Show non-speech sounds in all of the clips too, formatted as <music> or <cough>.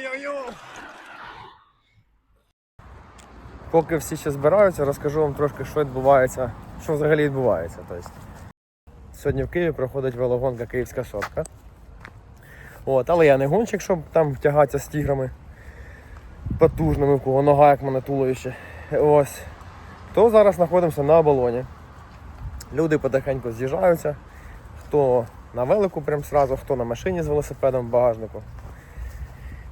Йо-йо-йо! Поки всі ще збираються, розкажу вам трошки, що відбувається, що взагалі відбувається. Тобто, Сьогодні в Києві проходить велогонка Київська сотка. От, Але я не гонщик, щоб там втягатися з тіграми потужними, в кого нога, як мене туловище. Ось. То зараз знаходимося на оболоні. Люди потихеньку з'їжджаються, хто на велику прям сразу, хто на машині з велосипедом в багажнику.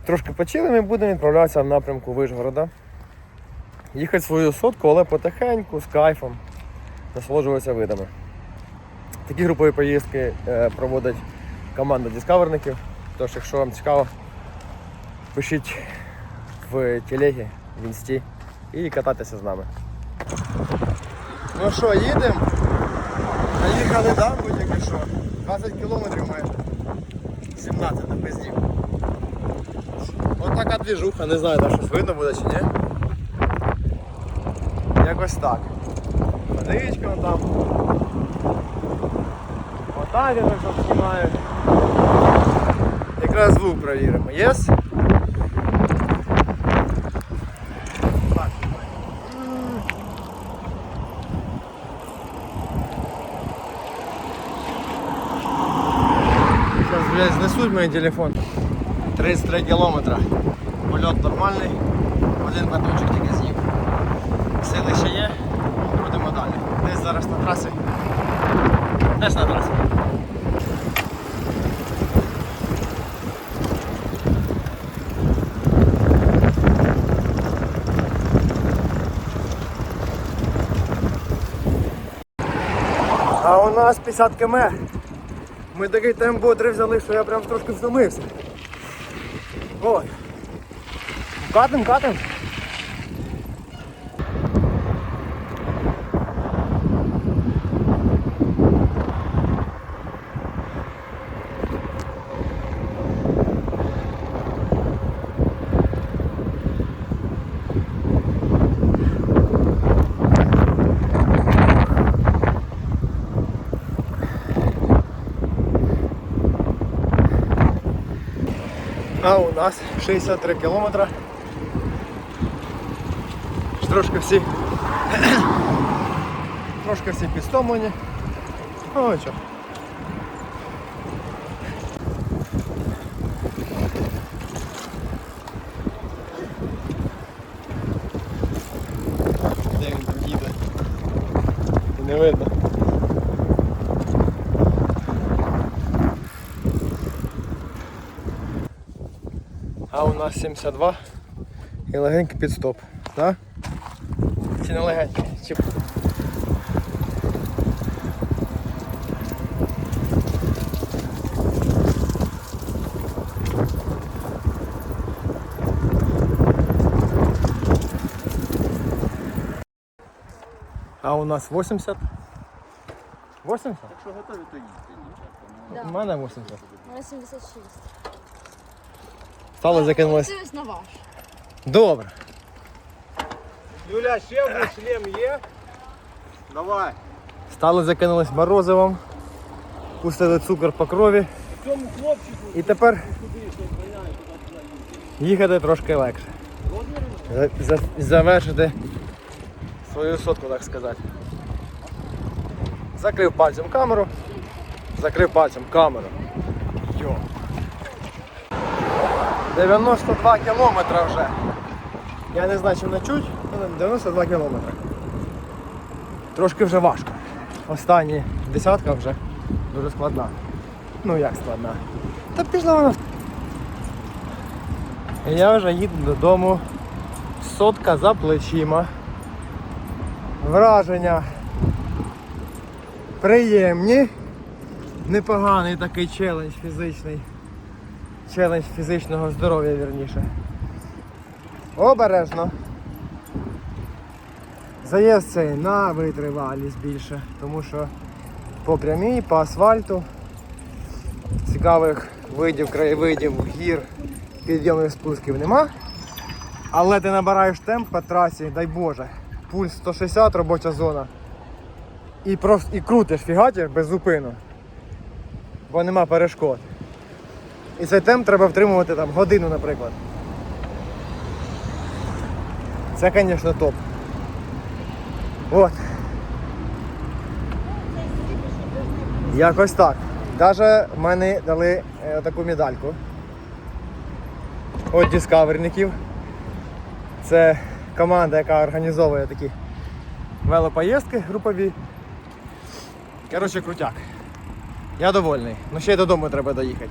Трошки почили ми будемо відправлятися в напрямку Вишгорода. Їхати свою сотку, але потихеньку, з кайфом, насолоджуватися видами. Такі групові поїздки е, проводить команда дискаверників. Тож, якщо вам цікаво, пишіть в телегі, в інсті і катайтеся з нами. Ну що, їдемо? Наїхали дамбу тільки що. 20 кілометрів майже. 17 на пиздів. Ось така двіжуха, не знаю, там щось видно буде чи ні. Якось так. Водичка там. Отак я так знімаю. Якраз звук провіримо. Єс? Так. Сейчас, блядь, знесуть мій телефон. 33 кілометра. Польот нормальний. Один батончик тільки з'їв. Сили ще є. Будемо далі. Десь зараз на трасі. Десь на трасі. А у нас 50 км. Ми такий темп бодрий взяли, що я прям трошки втомився. Ой. Катим, катим. А у нас 63 кілометра. Трошки всі. <coughs> Трошки всі підстомлені. Ну що. Де він там їде? Не видно. А у нас 72 і легенький підстоп. Да? Чи не легенький? Чи... А у нас 80. 80? Якщо готові, то. Да. У мене 80. 86. Стало закинулось. Дивись на ваш. Добре. Юля, ще один шлем є? Давай. Стали закинулись морозивом. Пустили цукор по крові. Цьому хлопчику І тепер їхати трошки легше. За- за- Завершити свою сотку, так сказати. Закрив пальцем камеру. Закрив пальцем камеру. Йо. 92 кілометри вже. Я не знаю, чи мене чуть, але 92 кілометри. Трошки вже важко. Останні десятка вже дуже складна. Ну як складна? Та пішла вона Я вже їду додому. Сотка за плечима. Враження приємні. Непоганий такий челендж фізичний. Челендж фізичного здоров'я вірніше. Обережно. Заїзд цей на витривалість більше, тому що по прямій, по асфальту цікавих видів, краєвидів, гір, підйомів спусків нема. Але ти набираєш темп по трасі, дай Боже, пульс 160 робоча зона. І просто і крутиш, фігатиш без зупину. Бо нема перешкод. І цей темп треба втримувати там годину, наприклад. Це, звісно, топ. От. Якось так. Даже мені дали е, таку медальку. От дискаверників. Це команда, яка організовує такі велопоїздки групові. Коротше, крутяк. Я довольний. Ну ще й додому треба доїхати.